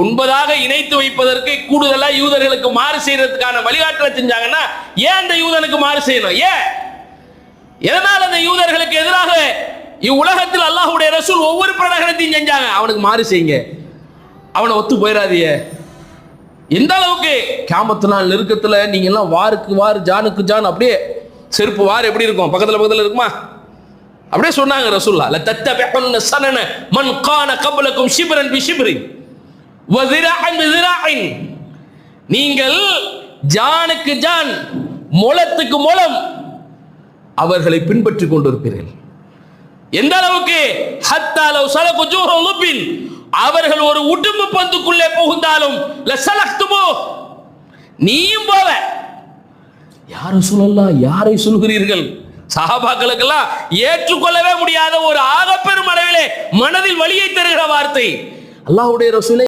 ஒன்பதாக இணைத்து வைப்பதற்கு கூடுதலா யூதர்களுக்கு மாறு செய்யறதுக்கான வழிகாட்டலை செஞ்சாங்கன்னா ஏன் அந்த யூதனுக்கு மாறு செய்யணும்? ஏன்? எதனால் அந்த யூதர்களுக்கு எதிராக இவ்வுலகத்தில் அல்லாஹுடைய ரசூல் ஒவ்வொரு பிரகடனத்தையும் செஞ்சாங்க? அவனுக்கு மாறு செய்யுங்க. அவனை ஒத்து போயிடாதியே எந்த அளவுக்கு கேமத்து நாள் நெருக்கத்தில் நீங்க எல்லாம் வாருக்கு வார் ஜானுக்கு ஜான் அப்படியே செருப்பு வார் எப்படி இருக்கும்? பக்கத்தில் பக்கத்தில் இருக்குமா? அப்படியே சொன்னாங்க ரசூல்லா தத்த தத்தபிஉன்ன சனன மண் கான கபலக்கும் சிபரன் பி சிபரின் நீங்கள் ஜானுக்கு ஜான் முளத்துக்கு முளம் அவர்களை பின்பற்றிக் கொண்டிருப்பீர்கள் எந்த அளவுக்கு? ஹத்தாலோ சலகு ஜூஹு அவர்கள் ஒரு உடும்பு பந்துக்குள்ளே புகுந்தாலும் லசலக்துமோ நீயும் போவ. யாரும் சொல்லலாம் யாரை சொல்கிறீர்கள்? சஹாபாக்களுக்கெல்லாம் ஏற்றுக்கொள்ளவே முடியாத ஒரு ஆகப்பெரும் அளவிலே மனதில் வலியை தருகிற வார்த்தை. அல்லாஹுடைய ரசூலை